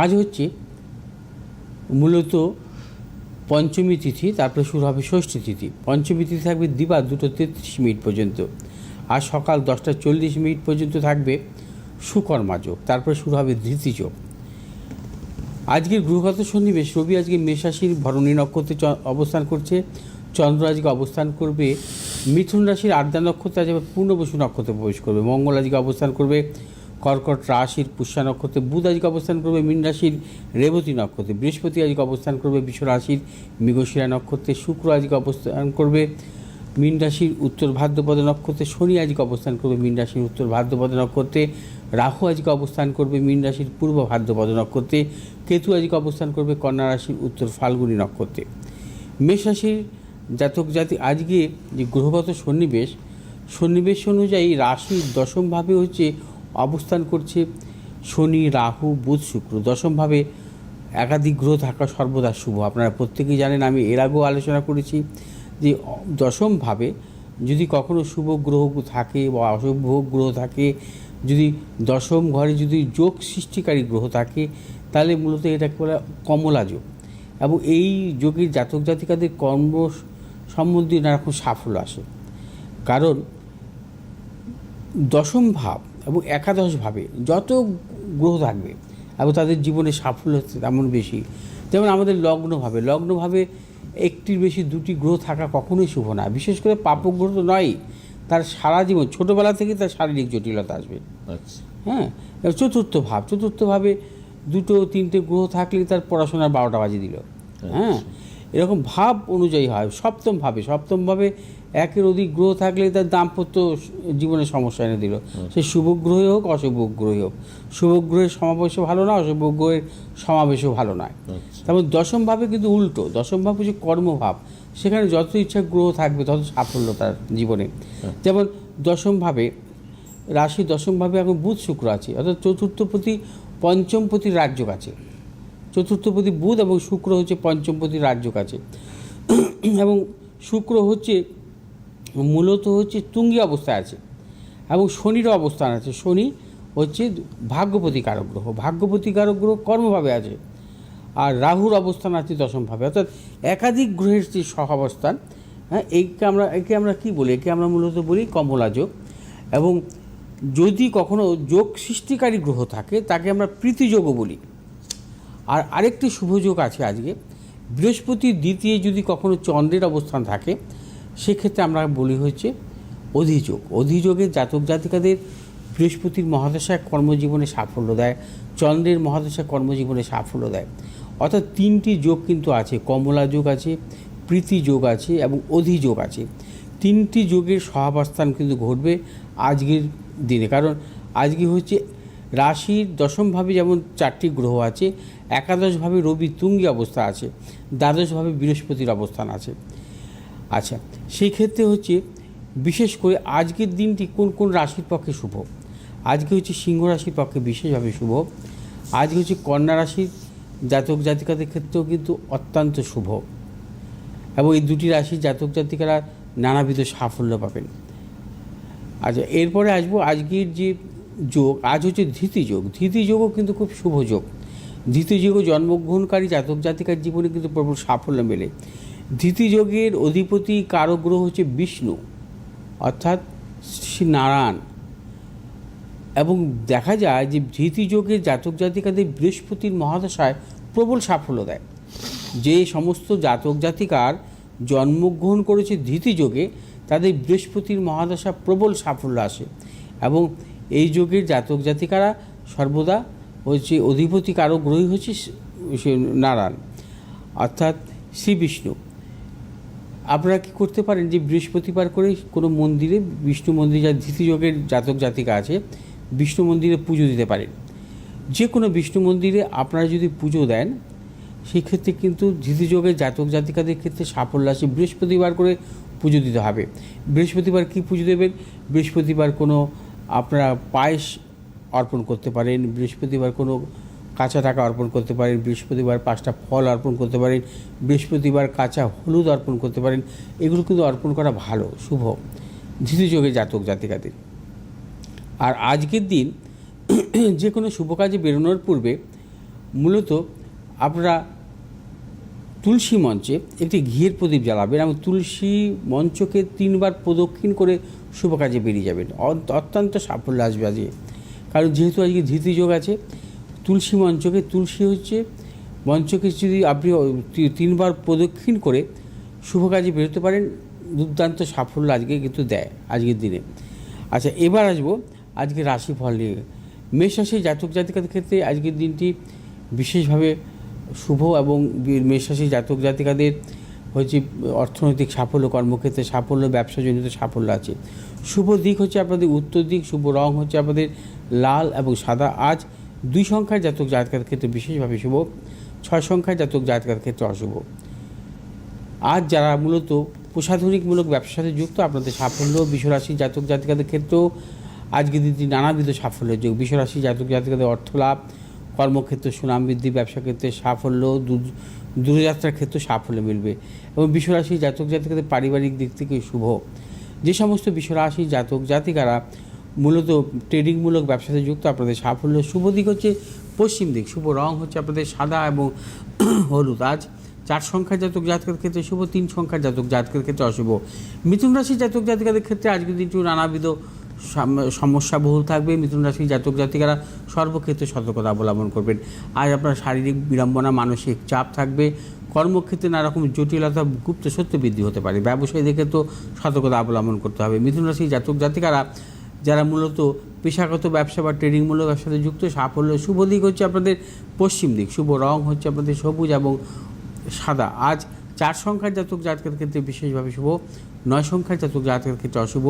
আজ হচ্ছে মূলত পঞ্চমী তিথি, তারপরে শুরু হবে ষষ্ঠী তিথি। পঞ্চমী তিথি থাকবে দিবা দুটো তেত্রিশ মিনিট পর্যন্ত। আর সকাল দশটা চল্লিশ মিনিট পর্যন্ত থাকবে সুকর্মা যোগ, তারপরে শুরু হবে ধৃতি যোগ। আজকের গ্রহগত সন্নিবেশ, রবি আজকে মেষাশির ভরণী নক্ষত্রে অবস্থান করছে। চন্দ্র আজকে অবস্থান করবে মিথুন রাশির আড্ডা নক্ষত্রে, আজ পূর্ণবসু নক্ষত্রে প্রবেশ করবে। মঙ্গল আজকে অবস্থান করবে কর্কট রাশির পুষ্যা নক্ষত্রে বুধ আজকে অবস্থান করবে মীন রাশির, রেবতী নক্ষত্রে বৃহস্পতি আজকে অবস্থান করবে বিশ্ব রাশির, মৃগশিরা নক্ষত্রে শুক্র আজকে অবস্থান করবে মীন রাশির, উত্তর ভাদ্রপদ নক্ষত্রে শনি আজকে অবস্থান করবে মীন রাশির, উত্তর ভাদ্রপদ নক্ষত্রে রাহু আজকে অবস্থান করবে মীন রাশির, পূর্ব ভাদ্রপদ নক্ষত্রে কেতু আজকে অবস্থান করবে কন্যা রাশির, উত্তর ফাল্গুনী নক্ষত্রে। মেষ রাশির জাতক জাতি আজকে যে গ্রহগত সন্নিবেশ সন্নিবেশ অনুযায়ী রাশির দশমভাবে হচ্ছে অবস্থান করছে শনি, রাহু, বুধ, শুক্র। দশমভাবে একাধিক গ্রহ থাকা সর্বদা শুভ। আপনারা প্রত্যেকেই জানেন, আমি এর আগেও আলোচনা করেছি যে দশমভাবে যদি কখনো শুভ গ্রহ থাকে বা অশুভ গ্রহ থাকে, যদি দশম ঘরে যদি যোগ সৃষ্টিকারী গ্রহ থাকে, তাহলে মূলত এটাকে বলা, কমলা যোগ। এবং এই যোগের জাতক জাতিকাদের কর্ম সম্বন্ধে নানা রকম সাফল্য আসে। কারণ দশম ভাব এবং একাদশভাবে যত গ্রহ থাকবে এবং তাদের জীবনে সাফল্য হচ্ছে তেমন বেশি। যেমন আমাদের লগ্নভাবে লগ্নভাবে একটির বেশি দুটি গ্রহ থাকা কখনোই শুভ না। বিশেষ করে পাপগ্রহ তো নয় তার সারা জীবন ছোটোবেলা থেকে তার শারীরিক জটিলতা আসবে। আচ্ছা। হ্যাঁ এবার চতুর্থ ভাব চতুর্থভাবে দুটো তিনটে গ্রহ থাকলে তার পড়াশোনার বারোটা বাজে দিল। হ্যাঁ এরকম ভাব অনুযায়ী হয় সপ্তম ভাবে সপ্তম ভাবে একের অধিক গ্রহ থাকলে তার দাম্পত্য জীবনে সমস্যা এনে দিল। সে শুভ গ্রহই হোক অশুভ গ্রহই হোক। শুভ গ্রহের সমাবেশও ভালো না অশুভ গ্রহের সমাবেশও ভালো নয়। আচ্ছা। তারপর দশম ভাবে কিন্তু উল্টো দশম ভাব হচ্ছে কর্মভাব। সেখানে যত ইচ্ছা গ্রহ থাকবে তত সাফল্য তার জীবনে। যেমন দশম ভাবে রাশি দশম ভাবে এখন বুধ শুক্র আছে অর্থাৎ চতুর্থপতি পঞ্চমপতি রাজ্য আছে। চতুর্থপতি বুধ এবং শুক্র হচ্ছে পঞ্চমপতি রাজ্য আছে। এবং শুক্র হচ্ছে মূলত হচ্ছে তুঙ্গি অবস্থায় আছে এবং শনিরও অবস্থান আছে। শনি হচ্ছে ভাগ্যপতি কারক গ্রহ। ভাগ্যপতি কারক গ্রহ কর্মভাবে আছে আর রাহুর অবস্থান আছে দশমভাবে। অর্থাৎ একাধিক গ্রহের যে সহাবস্থান হ্যাঁ একে আমরা একে আমরা কী বলি? একে আমরা মূলত বলি কমলা যোগ। এবং যদি কখনো যোগ সৃষ্টিকারী গ্রহ থাকে, তাকে আমরা প্রীতিযোগও বলি। আর আরেকটি শুভযোগ আছে আজকে। বৃহস্পতির দ্বিতীয় যদি কখনো চন্দ্রের অবস্থান থাকে সেক্ষেত্রে আমরা বলি হচ্ছে অধিযোগ। অধিযোগে জাতক জাতিকাদের বৃহস্পতির মহাদশায় কর্মজীবনে সাফল্য দেয়, চন্দ্রের মহাদশায় কর্মজীবনে সাফল্য দেয়। অর্থাৎ তিনটি যোগ কিন্তু আছে, কমলা যোগ আছে, প্রীতি যোগ আছে এবং অধিযোগ আছে। তিনটি যোগের সহাবস্থান কিন্তু ঘটবে আজকের দিনে। কারণ আজকে হচ্ছে রাশির দশমভাবে যেমন চারটি গ্রহ আছে একাদশভাবে রবি তুঙ্গি অবস্থা আছে দ্বাদশভাবে বৃহস্পতির অবস্থান আছে। আচ্ছা সেই ক্ষেত্রে হচ্ছে বিশেষ করে আজকের দিনটি কোন কোন রাশির পক্ষে শুভ? আজকে হচ্ছে সিংহ রাশির পক্ষে বিশেষভাবে শুভ। আজকে হচ্ছে কন্যা রাশির জাতক জাতিকাদের ক্ষেত্রেও কিন্তু অত্যন্ত শুভ। এবং এই দুটি রাশির জাতক জাতিকারা নানাবিধ সাফল্য পাবেন। আচ্ছা এরপরে আসব আজকের যে যোগ, আজ হচ্ছে ধৃতি যোগ। ধৃতি যোগও কিন্তু খুব শুভ যোগ। ধৃতি যোগও জন্মগ্রহণকারী জাতক জাতিকার জীবনে কিন্তু প্রবল সাফল্য মেলে। ধৃতি যোগের অধিপতি কারক গ্রহ হচ্ছে বিষ্ণু, অর্থাৎ শ্রী নারায়ণ। এবং দেখা যায় যে ধৃতি যোগের জাতক জাতিকাদের বৃহস্পতির মহাদশায় প্রবল সাফল্য দেয়। যে সমস্ত জাতক জাতিকার জন্মগ্রহণ করেছে ধৃতি যোগে তাদের বৃহস্পতির মহাদশা প্রবল সাফল্য আসে। এবং এই যোগের জাতক জাতিকারা সর্বদা হচ্ছে অধিপতি কারও গ্রহী হচ্ছে নারায়ণ, অর্থাৎ শ্রী বিষ্ণু। আপনারা কি করতে পারেন যে বৃহস্পতিবার করে কোনো মন্দিরে, বিষ্ণু মন্দির যা ধৃতিযোগের জাতক জাতিকা আছে, বিষ্ণু মন্দিরে পুজো দিতে পারেন। যে কোনো বিষ্ণু মন্দিরে আপনারা যদি পুজো দেন, সেক্ষেত্রে কিন্তু ধৃতিযোগের জাতক জাতিকাদের ক্ষেত্রে সাফল্য আসে। বৃহস্পতিবার করে পুজো দিতে হবে। বৃহস্পতিবার কি পুজো দেবেন? বৃহস্পতিবার কোনো আপনারা পায়েস অর্পণ করতে পারেন। বৃহস্পতিবার কোনো কাঁচা টাকা অর্পণ করতে পারেন, বৃহস্পতিবার পাঁচটা ফল অর্পণ করতে পারেন, বৃহস্পতিবার কাঁচা হলুদ অর্পণ করতে পারেন, এগুলো কিন্তু অর্পণ করা ভালো, শুভ। ধৃতিযোগে জাতক জাতিকাদের। আর আজকের দিন যে কোনো শুভ কাজে বেরোনোর পূর্বে মূলত আপনারা তুলসী মঞ্চে একটি ঘিয়ের প্রদীপ জ্বালাবেন এবং তুলসী মঞ্চকে তিনবার প্রদক্ষিণ করে শুভ কাজে বেরিয়ে যাবেন। অত- অত্যন্ত সাফল্য আসবে আজকে। কারণ যেহেতু আজকে ধৃতিযোগ আছে তুলসী মঞ্চকে, তুলসী হচ্ছে মঞ্চকে যদি আপনি তিনবার প্রদক্ষিণ করে শুভ কাজে বেরোতে পারেন, দুর্দান্ত সাফল্য আজকে কিন্তু দেয়, আজকের দিনে। আচ্ছা এবার আসব আজকে রাশিফল নিয়ে। মেষ রাশি জাতক জাতিকাদের ক্ষেত্রে আজকের দিনটি বিশেষভাবে শুভ এবং বি- মেষ রাশি জাতক জাতিকাদের হচ্ছে অর্থনৈতিক সাফল্য, কর্মক্ষেত্রে সাফল্য, ব্যবসাজনিত সাফল্য আছে। শুভ দিক হচ্ছে আপনাদের উত্তর দিক, শুভ রং হচ্ছে আপনাদের লাল এবং সাদা। আজ দুই সংখ্যার জাতক জাতকার ক্ষেত্রে বিশেষভাবে শুভ, ছয় সংখ্যার জাতক জাতকার ক্ষেত্রে অশুভ। আজ যারা মূলত প্রসাধনিকমূলক ব্যবসার সাথে যুক্ত, আপনাদের সাফল্য, বিশ্বরাশি জাতক জাতিকাদের ক্ষেত্রেও আজকে দিনটি নানাবিধ সাফল্যের যোগ। বিশ্বরাশি জাতক জাতিকাদের অর্থ লাভ, কর্মক্ষেত্রে সুনাম বৃদ্ধি, ব্যবসা ক্ষেত্রে সাফল্য, দূর- দূরযাত্রার ক্ষেত্রে সাফল্য মিলবে এবং বিশ্বরাশি জাতক জাতিকাদের পারিবারিক দিক থেকে শুভ। যে সমস্ত বিশ্বরাশি জাতক জাতিকারা মূলত ট্রেডিংমূলক ব্যবসাতে যুক্ত, আপনাদের সাফল্য শুভ দিক হচ্ছে পশ্চিম দিক, শুভ রং হচ্ছে আপনাদের সাদা এবং হলুদ। আজ চার সংখ্যার জাতক জাতকের ক্ষেত্রে শুভ, তিন সংখ্যার জাতক জাতকের ক্ষেত্রে অশুভ। মিথুন রাশি জাতক জাতিকাদের ক্ষেত্রে আজকের দিনটি নানাবিধ সাম- সমস্যা বহুল থাকবে। মিথুন রাশি জাতক জাতিকারা সর্বক্ষেত্রে সতর্কতা অবলম্বন করবেন। আজ আপনার শারীরিক বিড়ম্বনা, মানসিক চাপ থাকবে। কর্মক্ষেত্রে নানা রকম জটিলতা, গুপ্ত সত্য বৃদ্ধি হতে পারে। ব্যবসায়ীদের ক্ষেত্রেও সতর্কতা অবলম্বন করতে হবে। মিথুন রাশি জাতক জাতিকারা যারা মূলত পেশাগত ব্যবসা বা ট্রেডিংমূলক সাথে যুক্ত, সাফল্য, শুভ দিক হচ্ছে আপনাদের পশ্চিম দিক, শুভ রং হচ্ছে আপনাদের সবুজ এবং সাদা। আজ চার সংখ্যার জাতক জাতকের ক্ষেত্রে বিশেষভাবে শুভ, নয় সংখ্যার জাতক জাতকের ক্ষেত্রে অশুভ।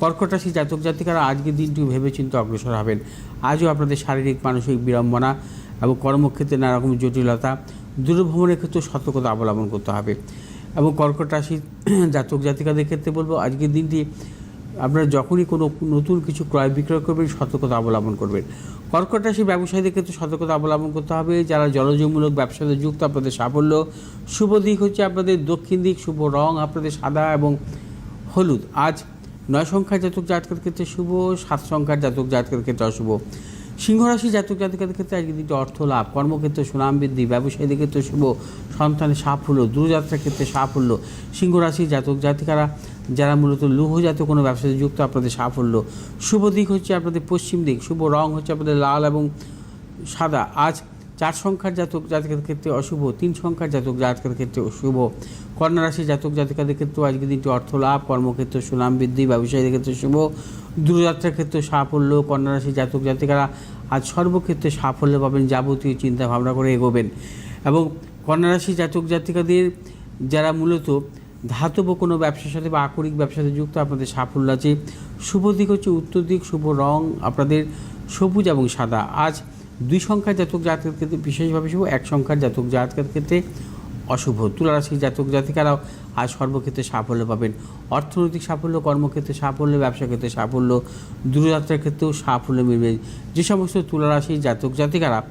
কর্কট রাশি জাতক জাতিকারা আজকের দিনটি ভেবেচিন্তে অগ্রসর হবেন। আজও আপনাদের শারীরিক, মানসিক বিড়ম্বনা এবং কর্মক্ষেত্রে নানা রকম জটিলতা, দূরভ্রমণের ক্ষেত্রে সতর্কতা অবলম্বন করতে হবে। এবং কর্কট রাশির জাতক জাতিকাদের ক্ষেত্রে বলব, আজকের দিনটি আপনারা যখনই কোনো নতুন কিছু ক্রয় বিক্রয় করবেন, সতর্কতা অবলম্বন করবেন। কর্কট রাশি ব্যবসায়ীদের ক্ষেত্রে সতর্কতা অবলম্বন করতে হবে। যারা জলজমূলক ব্যবসাতে যুক্ত, আপনাদের সাফল্য। শুভ দিক হচ্ছে আপনাদের দক্ষিণ দিক, শুভ রং আপনাদের সাদা এবং হলুদ। আজ নয় সংখ্যার জাতক জাতকের ক্ষেত্রে শুভ, সাত সংখ্যার জাতক জাতকের ক্ষেত্রে অশুভ। সিংহরাশি জাতক জাতিকাদের ক্ষেত্রে আজকে দিনটি অর্থ লাভ। কর্মক্ষেত্রে সুনাম বৃদ্ধি, ব্যবসায়ীদের ক্ষেত্রে শুভ, সন্তানের সাফল্য, দূরযাত্রার ক্ষেত্রে সাফল্য। সিংহরাশি জাতক জাতিকারা যারা মূলত লৌহজাত কোনো ব্যবসাতে যুক্ত, আপনাদের সাফল্য। শুভ দিক হচ্ছে আপনাদের পশ্চিম দিক, শুভ রং হচ্ছে আপনাদের লাল এবং সাদা। আজ চার সংখ্যার জাতক জাতকের ক্ষেত্রে অশুভ, তিন সংখ্যার জাতক জাতকের ক্ষেত্রে শুভ কন্যা রাশি জাতক জাতিকাদের ক্ষেত্রেও আজকে দিনটি অর্থ লাভ, কর্মক্ষেত্রে সুনাম বৃদ্ধি, ব্যবসায়ীদের ক্ষেত্রে শুভ। দূরযাত্রার ক্ষেত্রে সাফল্য, কন্যা রাশি জাতক জাতিকারা আজ সর্বক্ষেত্রে সাফল্য পাবেন যাবতীয় চিন্তা ভাবনা করে এগোবেন। এবং কন্যা রাশি জাতক জাতিকাদের যারা মূলত ধাতব কোনো ব্যবসার সাথে বা আকরিক ব্যবসার সাথে যুক্ত আপনাদের সাফল্য আছে। শুভ দিক হচ্ছে উত্তর দিক, শুভ রং আপনাদের সবুজ এবং সাদা। আজ দুই সংখ্যার জাতক জাতকের ক্ষেত্রে বিশেষভাবে শুভ, এক সংখ্যার জাতক জাতকের ক্ষেত্রে অশুভ। তুলারাশির জাতক জাতিকারাও আজ সর্বক্ষেত্রে সাফল্য পাবেন। অর্থনৈতিক সাফল্য, কর্মক্ষেত্রে সাফল্য ব্যবসা ক্ষেত্রে সাফল্য, দূরযাত্রার ক্ষেত্রেও সাফল্য মিলবে। যে সমস্ত তুলারাশির জাতক জাতিকারা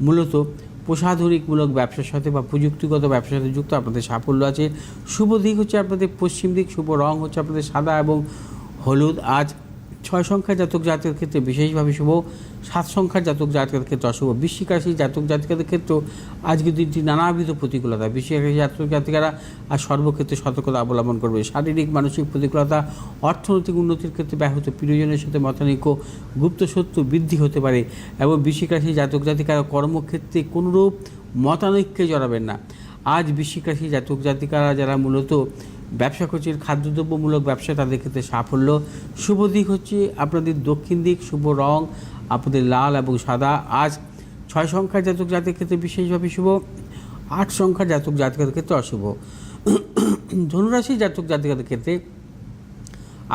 মূলত প্রসাধনিকমূলক ব্যবসার সাথে বা প্রযুক্তিগত ব্যবসার সাথে যুক্ত আপনাদের সাফল্য আছে। শুভ দিক হচ্ছে আপনাদের পশ্চিম দিক, শুভ রং হচ্ছে আপনাদের সাদা এবং হলুদ। আজ ছয় সংখ্যার জাতক জাতকের ক্ষেত্রে বিশেষভাবে শুভ, সাত সংখ্যার জাতক জাতকের ক্ষেত্রে অশুভ, বৃশ্চিক রাশি জাতক জাতিকাদের ক্ষেত্রেও আজকের দিনটি নানাবিধ প্রতিকূলতা। বৃশ্চিক রাশি জাতক জাতিকারা আর সর্বক্ষেত্রে সতর্কতা অবলম্বন করবে। শারীরিক, মানসিক প্রতিকূলতা, অর্থনৈতিক উন্নতির ক্ষেত্রে ব্যাহত। প্রিয়জনের সাথে মতানৈক্য, গুপ্ত বৃদ্ধি হতে পারে এবং বৃশ্চিক রাশি জাতক জাতিকারা কর্মক্ষেত্রে কোনোরূপ মতানৈক্যে জড়াবেন না। আজ বৃশ্চিক রাশি জাতক জাতিকারা যারা মূলত ব্যবসা করছেন খাদ্যদ্রব্যমূলক ব্যবসা তাদের ক্ষেত্রে সাফল্য। শুভ দিক হচ্ছে আপনাদের দক্ষিণ দিক, শুভ রং, আপনাদের লাল এবং সাদা। আজ ছয় সংখ্যার জাতক জাতকের ক্ষেত্রে বিশেষভাবে শুভ, আট সংখ্যার জাতক জাতিকাদের ক্ষেত্রে অশুভ। ধনুরাশি জাতক জাতিকাদের ক্ষেত্রে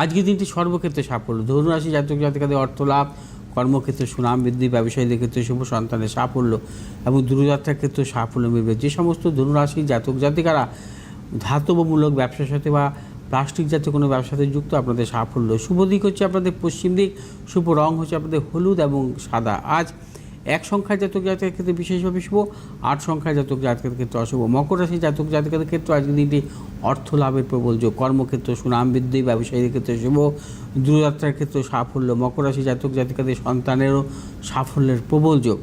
আজকের দিনটি সর্বক্ষেত্রে সাফল্য। ধনুরাশি জাতক জাতিকাদের অর্থ লাভ, কর্মক্ষেত্রে সুনাম বৃদ্ধি, ব্যবসায়ীদের ক্ষেত্রে শুভ সন্তানের সাফল্য এবং দূরযাত্রার ক্ষেত্রে সাফল্য মিলবে। যে সমস্ত ধনুরাশি জাতক জাতিকারা ধাতবমূলক ব্যবসার সাথে বা প্লাস্টিক জাতীয় কোনো ব্যবসার সাথে যুক্ত আপনাদের সাফল্য। শুভ দিক হচ্ছে আপনাদের পশ্চিম দিক, শুভ রং হচ্ছে আপনাদের হলুদ এবং সাদা। আজ এক সংখ্যার জাতক জাতকের ক্ষেত্রে বিশেষভাবে শুভ, আট সংখ্যার জাতক জাতকের ক্ষেত্রে অশুভ। মকর রাশি জাতক জাতকের ক্ষেত্রে আজকের দিনটি অর্থ লাভের প্রবল যোগ। কর্মক্ষেত্র সুনাম বৃদ্ধি, ব্যবসায়ীদের ক্ষেত্রে শুভ, দূরযাত্রার ক্ষেত্রে সাফল্য, মকর রাশি জাতক জাতিকাদের সন্তানেরও সাফল্যের প্রবল যোগ।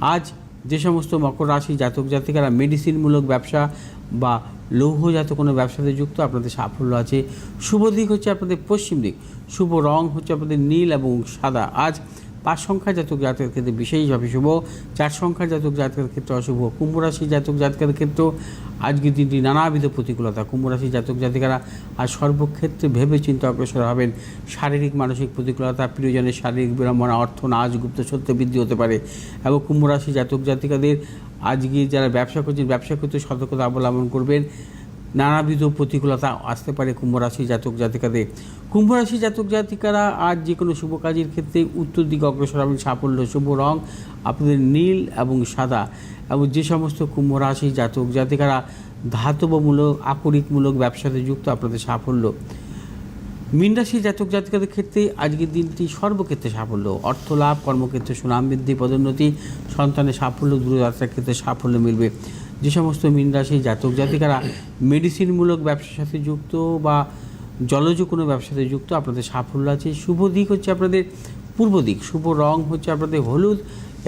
আজ যে সমস্ত মকর রাশি জাতক জাতিকারা মেডিসিনমূলক ব্যবসা বা লৌহজাত কোনো ব্যবসাতে যুক্ত, আপনাদের সাফল্য আছে। শুভ দিক হচ্ছে আপনাদের পশ্চিম দিক। শুভ রং হচ্ছে আপনাদের নীল এবং সাদা। আজ পাঁচ সংখ্যা জাতক জাতকের ক্ষেত্রে বিশেষভাবে শুভ, চার সংখ্যার জাতক জাতকের ক্ষেত্রে অশুভ, কুম্ভ রাশি জাতক জাতকের ক্ষেত্রেও আজকের দিনটি নানাবিধ প্রতিকূলতা। কুম্ভ রাশি জাতক জাতিকারা আজ সর্বক্ষেত্রে ভেবে চিন্তা অগ্রসর হবেন। শারীরিক, মানসিক প্রতিকূলতা, প্রিয়জনের শারীরিক বিড়ম্বনা, অর্থ নাচ গুপ্ত সত্য বৃদ্ধি হতে পারে। এবং কুম্ভ রাশি জাতক জাতিকাদের আজকে যারা ব্যবসা করছেন, ব্যবসা করতে সতর্কতা অবলম্বন করবেন। নানাবিধ প্রতিকূলতা আসতে পারে কুম্ভরাশি জাতক জাতিকাদের। কুম্ভ রাশি জাতক জাতিকারা আজ যে কোনো শুভ কাজের ক্ষেত্রে উত্তর দিকে অগ্রসর হবেন, সাফল্য, শুভ রং আপনাদের নীল এবং সাদা এবং যে সমস্ত কুম্ভ রাশি জাতক জাতিকারা ধাতবমূলক, আকরিকমূলক ব্যবসাতে যুক্ত, আপনাদের সাফল্য। মীন রাশি জাতক জাতিকাদের ক্ষেত্রে আজকের দিনটি সর্বক্ষেত্রে সাফল্য। অর্থ লাভ, কর্মক্ষেত্রে সুনাম বৃদ্ধি, পদোন্নতি, সন্তানের সাফল্য, দূরযাত্রার ক্ষেত্রে সাফল্য মিলবে। যে সমস্ত মীন রাশি জাতক জাতিকারা মেডিসিনমূলক ব্যবসার সাথে যুক্ত বা জলজ কোনো ব্যবসাতে যুক্ত, আপনাদের সাফল্য আছে। শুভ দিক হচ্ছে আপনাদের পূর্ব দিক। শুভ রং হচ্ছে আপনাদের হলুদ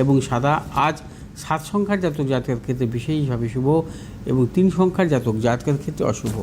এবং সাদা। আজ সাত সংখ্যার জাতক জাতকের ক্ষেত্রে বিশেষভাবে শুভ এবং তিন সংখ্যার জাতক জাতকের ক্ষেত্রে অশুভ।